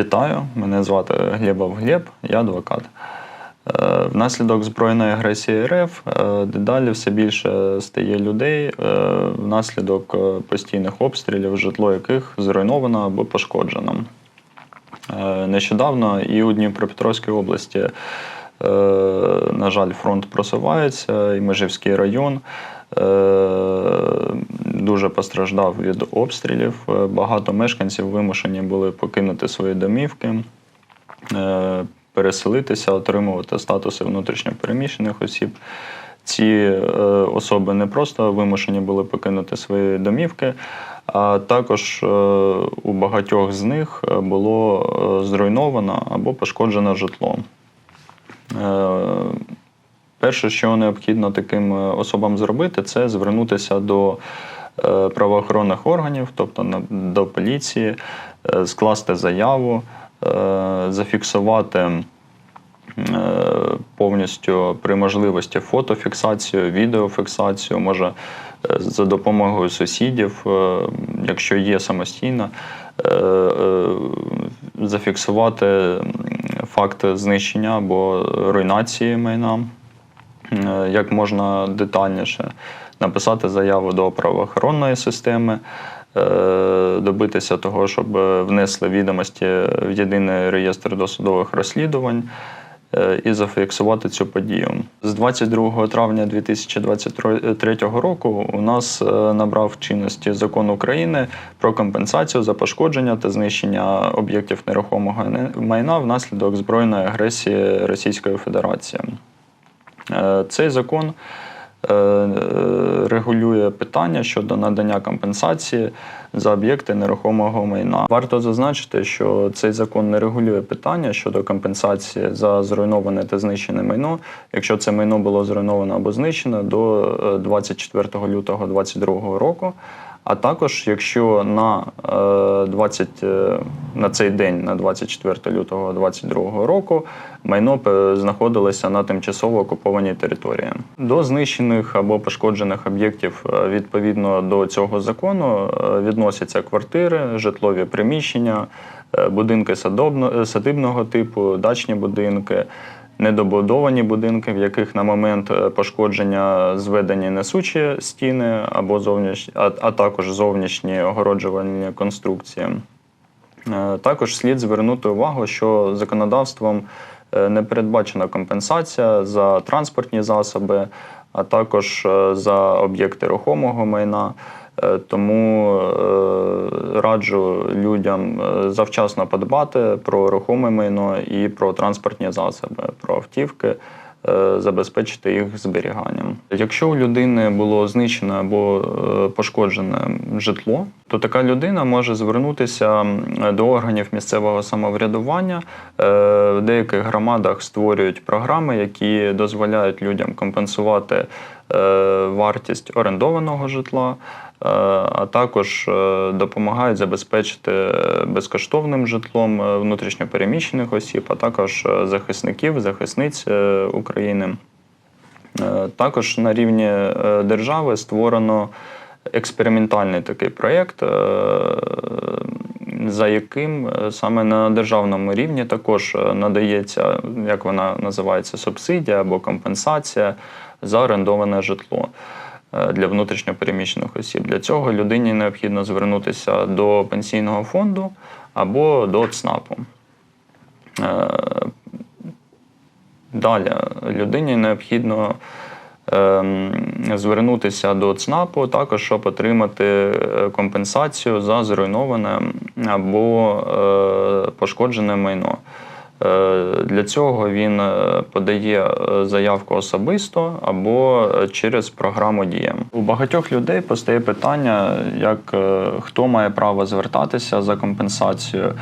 Вітаю, мене звати Глебов Глеб, я адвокат. Е, Внаслідок збройної агресії РФ е, дедалі все більше стає людей е, внаслідок постійних обстрілів, житло яких зруйновано або пошкоджено. Нещодавно і у Дніпропетровській області, на жаль, фронт просувається, і Межівський район дуже постраждав від обстрілів. Е, Багато мешканців вимушені були покинути свої домівки, е, переселитися, отримувати статуси внутрішньопереміщених осіб. Ці е, особи не просто вимушені були покинути свої домівки, а також у багатьох з них було зруйновано або пошкоджено житло. Перше, що необхідно таким особам зробити, це звернутися до правоохоронних органів, тобто до поліції, е, скласти заяву, е, зафіксувати е, повністю при можливості фотофіксацію, відеофіксацію, може е, за допомогою сусідів, е, якщо є самостійно, е, е, зафіксувати факт знищення або руйнації майна е, як можна детальніше, написати заяву до правоохоронної системи, е, добитися того, щоб внесли відомості в єдиний реєстр досудових розслідувань. е, І зафіксувати цю подію з 22 травня 2023 року. У нас е, набрав чинності закон України про компенсацію за пошкодження та знищення об'єктів нерухомого майна внаслідок збройної агресії Російської Федерації. Цей закон регулює питання щодо надання компенсації за об'єкти нерухомого майна. Варто зазначити, що цей закон не регулює питання щодо компенсації за зруйноване та знищене майно, якщо це майно було зруйновано або знищено до е, 24 лютого 2022 року. А також, якщо на, е, 20, е, на цей день, на 24 лютого 2022 року, майно е, знаходилося на тимчасово окупованій території. До знищених або пошкоджених об'єктів е, відповідно до цього закону е, відносяться квартири, житлові приміщення, е, будинки е, садибного типу, дачні будинки. Недобудовані будинки, в яких на момент е, пошкодження зведені несучі стіни або зовнішні, а, а також зовнішні огороджувальні конструкції. Е, Також слід звернути увагу, що законодавством е, не передбачена компенсація за транспортні засоби, а також за об'єкти рухомого майна. Е, Тому е, раджу людям е, завчасно подбати про рухоме майно і про транспортні засоби, про автівки, забезпечити їх зберіганням. Якщо у людини було знищене або пошкоджене житло, то така людина може звернутися до органів місцевого самоврядування. В деяких громадах створюють програми, які дозволяють людям компенсувати вартість орендованого житла. Е, А також е, допомагають забезпечити е, безкоштовним житлом внутрішньопереміщених осіб, а також захисників, захисниць України. Також на рівні держави створено експериментальний такий проєкт, за яким саме на державному рівні також надається, як вона називається, субсидія або компенсація за орендоване житло для внутрішньопереміщених осіб. Для цього людині необхідно звернутися до пенсійного фонду або до ЦНАПу. Е, Далі людині необхідно ем, звернутися до ЦНАПу, також щоб отримати е, компенсацію за зруйноване або е, пошкоджене майно. Е, Для цього він е, подає е, заявку особисто або через програму Дія. У багатьох людей постає питання, як хто має право звертатися за компенсацією.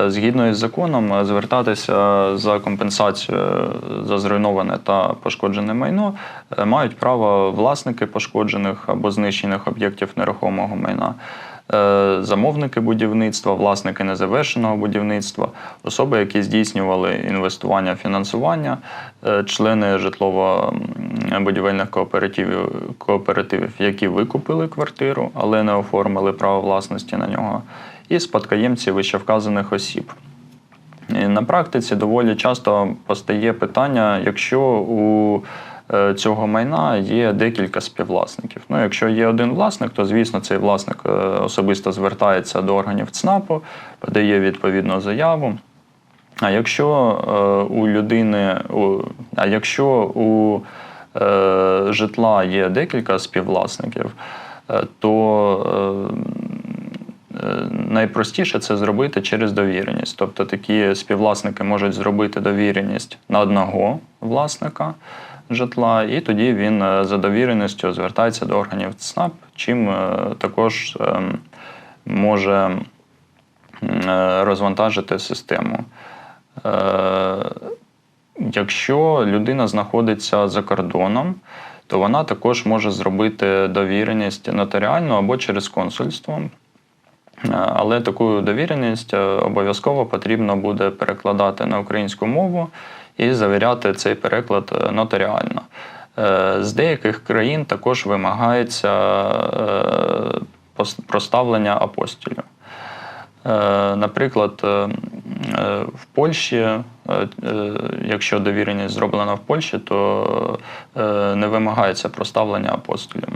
Е, Згідно із законом, звертатися за компенсацією за зруйноване та пошкоджене майно мають право власники пошкоджених або знищених об'єктів нерухомого майна. Е, Замовники будівництва, власники незавершеного будівництва, особи, які здійснювали інвестування фінансування, е, члени житлово-будівельних кооперативів, кооперативів, які викупили квартиру, але не оформили право власності на нього, і спадкоємці вищевказаних осіб. І на практиці доволі часто постає питання, якщо у е, цього майна є декілька співвласників. Ну, якщо є один власник, то звісно цей власник е, особисто звертається до органів ЦНАПу, подає відповідну заяву. А якщо е, у людини, а якщо у е, житла є декілька співвласників, е, то е, е, найпростіше це зробити через довіреність. Тобто такі співвласники можуть зробити довіреність на одного власника житла, і тоді він е, за довіреністю звертається до органів ЦНАП, чим е, також е, може е, розвантажити систему. Якщо людина знаходиться за кордоном, то вона також може зробити довіреність нотаріально або через консульство. Але таку довіреність обов'язково потрібно буде перекладати на українську мову і завіряти цей переклад е, нотаріально. Е, З деяких країн також вимагається е, проставлення апостілю. Наприклад, в Польщі, якщо довіреність зроблена в Польщі, то не вимагається проставлення апостолів.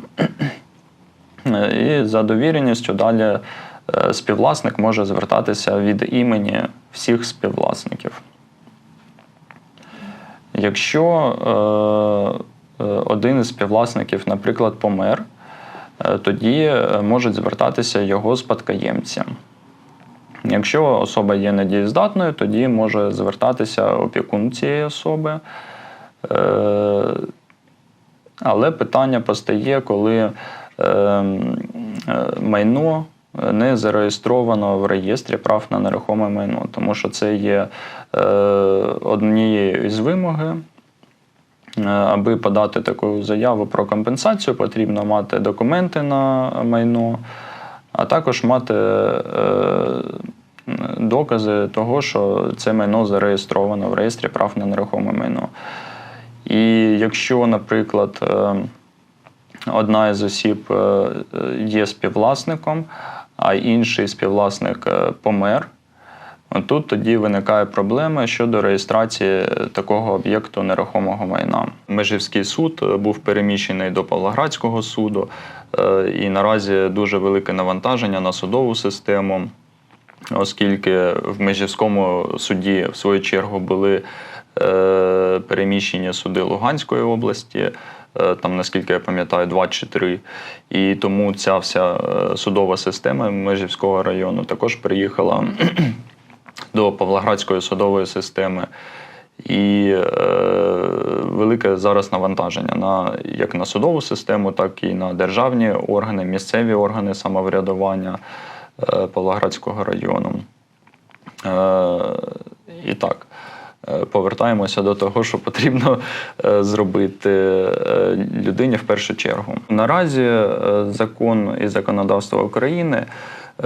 І за довіреністю далі співвласник може звертатися від імені всіх співвласників. Якщо е, е, один із співвласників, наприклад, помер, е, тоді е, можуть звертатися його спадкоємці. Якщо особа є недієздатною, тоді може звертатися опікун цієї особи. Е, Але питання постає, коли е, е, майно не зареєстровано в реєстрі прав на нерухоме майно, тому що це є е, однією із вимоги. Е, Аби подати таку заяву про компенсацію, потрібно мати документи на майно, а також мати е, докази того, що це майно зареєстровано в реєстрі прав на нерухоме майно. І якщо, наприклад, одна із осіб є співвласником, а інший співвласник е, помер, Тут тоді виникає проблема щодо реєстрації такого об'єкту нерухомого майна. Межівський суд е, був переміщений до Павлоградського суду, е, і наразі дуже велике навантаження на судову систему, оскільки в Межівському суді, в свою чергу, були е, переміщені суди Луганської області. Е, Там, наскільки я пам'ятаю, два чи три. І тому ця вся е, судова система Межівського району також приїхала до Павлоградської судової системи. І е, велике зараз навантаження на як на судову систему, так і на державні органи, місцеві органи самоврядування е, Павлоградського району. Е, і так, повертаємося до того, що потрібно е, зробити е, людині в першу чергу. Наразі е, закон і законодавство України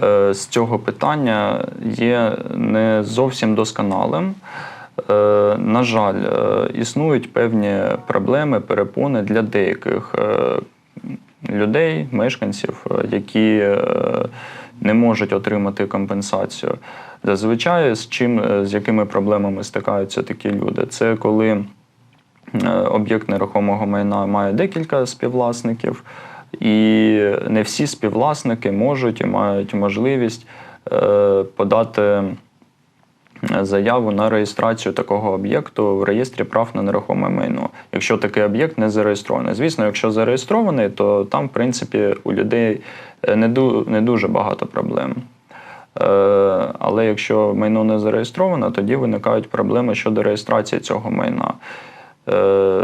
е, з цього питання є не зовсім досконалим. Е, На жаль, е, існують певні проблеми, перепони для деяких е, людей, мешканців, е, які е, не можуть отримати компенсацію. Зазвичай з чим е, з якими проблемами стикаються такі люди? Це коли е, об'єкт нерухомого майна має декілька співвласників, і не всі співвласники можуть і мають можливість е, подати заяву на реєстрацію такого об'єкту в реєстрі прав на нерухоме майно, якщо такий об'єкт не зареєстрований. Звісно, якщо зареєстрований, то там, в принципі, у людей не дуже багато проблем. Е, Але якщо майно не зареєстровано, тоді виникають проблеми щодо реєстрації цього майна. Е,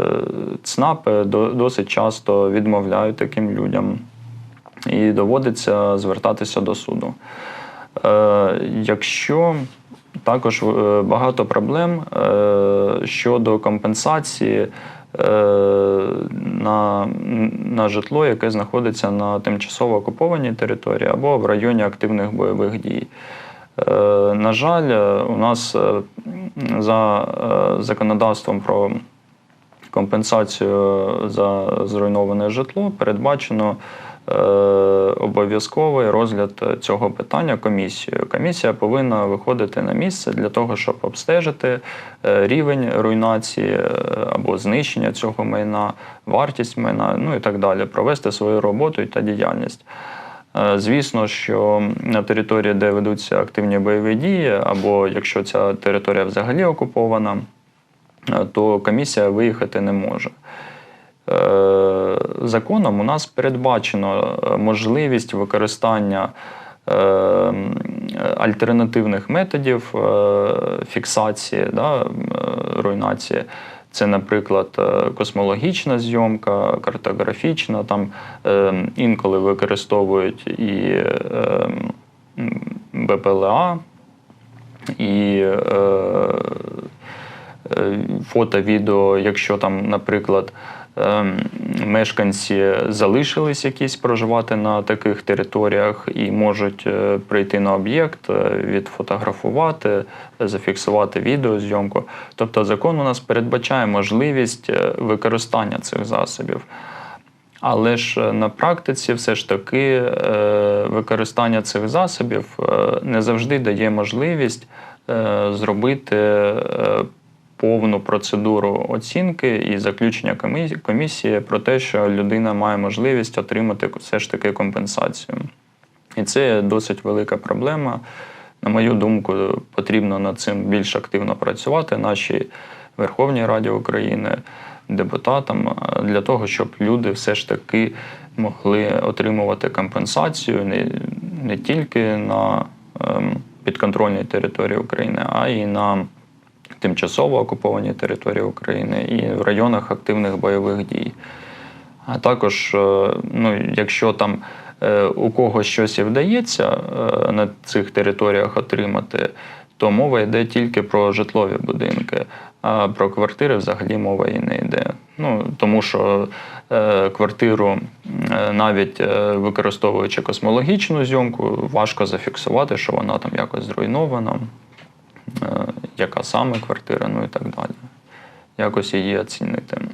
ЦНАПи досить часто відмовляють таким людям і доводиться звертатися до суду. Е, Якщо також багато проблем щодо компенсації на, на житло, яке знаходиться на тимчасово окупованій території або в районі активних бойових дій. Е, На жаль, е, у нас е, за е, законодавством про компенсацію за зруйноване житло передбачено е, обов'язковий розгляд цього питання комісією. Комісія повинна виходити на місце для того, щоб обстежити е, рівень руйнації е, або знищення цього майна, вартість майна, ну і так далі, провести свою роботу та діяльність. Е, Звісно, що на території, де ведуться активні бойові дії, або якщо ця територія взагалі окупована, е, то комісія виїхати не може. Е, Законом у нас передбачено е, можливість використання е, альтернативних методів фіксації да, руйнації. Це, наприклад, космологічна зйомка, картографічна, там інколи використовують і БПЛА, і фото, відео, якщо там, наприклад, мешканці залишились якісь проживати на таких територіях і можуть е, прийти на об'єкт, е, відфотографувати, зафіксувати відеозйомку. Тобто закон у нас передбачає можливість е, використання цих засобів. Але ж на практиці все ж таки використання цих засобів не завжди дає можливість зробити повну процедуру оцінки і заключення комісії про те, що людина має можливість отримати все ж таки компенсацію. І це досить велика проблема. На мою думку, потрібно над цим більш активно працювати нашій Верховній Раді України, депутатам, е, для того, щоб люди все ж таки могли отримувати компенсацію не, не тільки на ем, підконтрольній території України, а й на тимчасово окупованій території України і в районах активних бойових дій. А також, е, ну, якщо там е, у когось щось і вдається е, на цих територіях отримати, то мова йде тільки про житлові будинки, а про квартири взагалі мова і не йде. Ну, тому що квартиру, навіть використовуючи космологічну зйомку, важко зафіксувати, що вона там якось зруйнована, яка саме квартира, ну і так далі. Якось її оцінити.